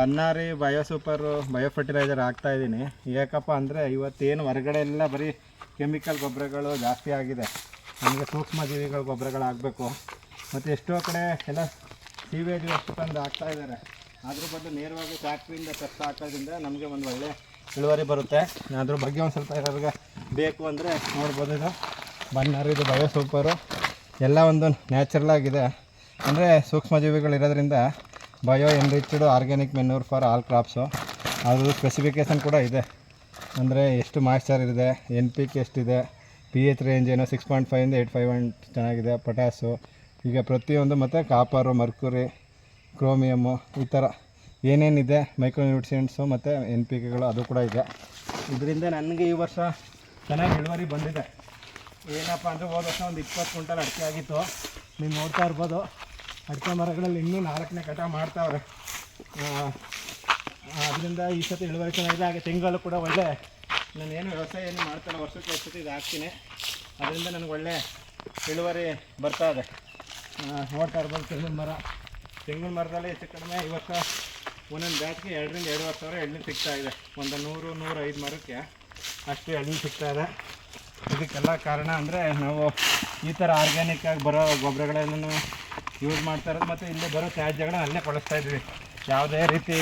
Bannari bio super bio fertiliser ಹಾಕ್ತಾ ಇದ್ದೀನಿ. ಯಾಕಪ್ಪ ಅಂದರೆ ಇವತ್ತೇನು ಹೊರಗಡೆ ಎಲ್ಲ ಬರೀ ಕೆಮಿಕಲ್ ಗೊಬ್ಬರಗಳು ಜಾಸ್ತಿ ಆಗಿದೆ. ನಮಗೆ ಸೂಕ್ಷ್ಮ ಜೀವಿಗಳ ಗೊಬ್ಬರಗಳು ಹಾಕಬೇಕು. ಮತ್ತು ಎಷ್ಟೋ ಕಡೆ ಎಲ್ಲ ಸೀವೇಜ್ ಎಷ್ಟು ತಂದು ಹಾಕ್ತಾ ಇದ್ದಾರೆ. ಅದ್ರ ಬದಲು ನೇರವಾಗಿ ಫ್ಯಾಕ್ಟ್ರಿಯಿಂದ ಕಷ್ಟ ಹಾಕೋದ್ರಿಂದ ನಮಗೆ ಒಂದು ಒಳ್ಳೆ ಇಳುವರಿ ಬರುತ್ತೆ. ಅದ್ರ ಬಗ್ಗೆ ಒಂದು ಸ್ವಲ್ಪ ಯಾರಿಗೆ ಬೇಕು ಅಂದರೆ ನೋಡ್ಬೋದು ಇದು. ಬನ್ನಾರಿ ಇದು ಬಯೋ ಸೂಪರು ಎಲ್ಲ ಒಂದು ನ್ಯಾಚುರಲ್ ಆಗಿದೆ. ಅಂದರೆ ಸೂಕ್ಷ್ಮಜೀವಿಗಳು ಇರೋದ್ರಿಂದ bio enriched organic manure for all crops ಅದು ಸ್ಪೆಸಿಫಿಕೇಷನ್ ಕೂಡ ಇದೆ. ಅಂದರೆ ಎಷ್ಟು ಮಾಯ್ಶ್ಚರ್ ಇದೆ ಎನ್ ಪಿ ಕೆ ಎಷ್ಟಿದೆ ಪಿ ಎಚ್ ರೇಂಜ್ ಏನೋ ಸಿಕ್ಸ್ ಪಾಯಿಂಟ್ ಫೈವಿಂದ ಏಯ್ಟ್ ಫೈವ್ ಒನ್ ಚೆನ್ನಾಗಿದೆ ಪೊಟ್ಯಾಸು ಈಗ ಪ್ರತಿಯೊಂದು ಮತ್ತು ಕಾಪರು ಮರ್ಕುರಿ ಕ್ರೋಮಿಯಮ್ಮು ಈ ಥರ ಏನೇನಿದೆ ಮೈಕ್ರೋ ನ್ಯೂಟ್ರಿಯೆಂಟ್ಸು ಮತ್ತು ಎನ್ ಪಿ ಕೆಗಳು ಅದು ಕೂಡ ಇದೆ. ಇದರಿಂದ ನನಗೆ ಈ ವರ್ಷ ಚೆನ್ನಾಗಿ ಇಳುವರಿ ಬಂದಿದೆ. ಏನಪ್ಪ ಅಂದರೆ ಹೋದ ವರ್ಷ ಒಂದು ಇಪ್ಪತ್ತು ಕ್ವಿಂಟಲ್ ಅಡಿಕೆ ಆಗಿತ್ತು. ನೀವು ನೋಡ್ತಾ ಇರ್ಬೋದು. ಅಡಿಕೆ ಮರಗಳಲ್ಲಿ ಇನ್ನೂ ನಾಲ್ಕನೇ ಕಟ ಮಾಡ್ತಾವ್ರೆ. ಅದರಿಂದ ಈ ಸತಿ ಇಳುವರಿ ಚೆನ್ನಾಗಿದೆ. ಹಾಗೆ ತೆಂಗಲ್ಲೂ ಕೂಡ ಒಳ್ಳೆ ನಾನೇನು ವ್ಯವಸಾಯ ಏನು ಮಾಡ್ತಾನೆ ವರ್ಷಕ್ಕೆ ಎಷ್ಟು ಸತಿ ಇದು ಹಾಕ್ತೀನಿ ಅದರಿಂದ ನನಗೆ ಒಳ್ಳೆ ಇಳುವರಿ ಬರ್ತಾ ಇದೆ. ನೋಡ್ತಾ ಇರ್ಬೋದು, ತೆಂಗಿನ ಮರ. ತೆಂಗಿನ ಮರದಲ್ಲಿ ಹೆಚ್ಚು ಕಡಿಮೆ ಇವತ್ತು ಒಂದೊಂದು ಬ್ಯಾಚ್ಗೆ ಎರಡರಿಂದ ಎರಡುವರೆ ಸಾವಿರ ಎಳ್ಳು ಸಿಗ್ತಾ ಇದೆ. ಒಂದು ನೂರು ನೂರೈದು ಮರಕ್ಕೆ ಅಷ್ಟು ಎಳ್ನೀರು ಸಿಗ್ತಾ ಇದೆ. ಇದಕ್ಕೆಲ್ಲ ಕಾರಣ ಅಂದರೆ ನಾವು ಈ ಥರ ಆರ್ಗ್ಯಾನಿಕ್ಕಾಗಿ ಬರೋ ಗೊಬ್ಬರಗಳನ್ನು ಯೂಸ್ ಮಾಡ್ತಾ ಇರೋದು ಮತ್ತು ಇಲ್ಲೇ ಬರೋ ತ್ಯಾಜ್ಯಗಳನ್ನ ಅಲ್ಲೇ ಕಳಿಸ್ತಾ ಇದ್ವಿ ಯಾವುದೇ ರೀತಿ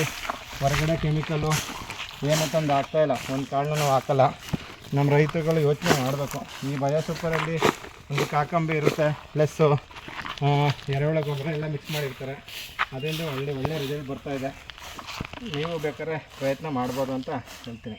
ಹೊರಗಡೆ ಕೆಮಿಕಲ್ಲು ಏನಂತಂದು ಆಗ್ತಾ ಇಲ್ಲ. ಒಂದು ಕಾಳನ್ನ ನಾವು ಹಾಕಲ್ಲ. ನಮ್ಮ ರೈತರುಗಳು ಯೋಚನೆ ಮಾಡಬೇಕು. ಈ ಬಯೋ ಸೂಪರಲ್ಲಿ ಒಂದು ಕಾಕಂಬಿ ಇರುತ್ತೆ. ಪ್ಲಸ್ಸು ಎರೆಹುಳ ಗೊಬ್ಬರ ಎಲ್ಲ ಮಿಕ್ಸ್ ಮಾಡಿರ್ತಾರೆ. ಅದರಿಂದ ಒಳ್ಳೆ ಒಳ್ಳೆ ರಿಸಲ್ಟ್ ಬರ್ತಾಯಿದೆ ನೀವು ಬೇಕಾದ್ರೆ ಪ್ರಯತ್ನ ಮಾಡ್ಬೋದು ಅಂತ ಹೇಳ್ತೀನಿ.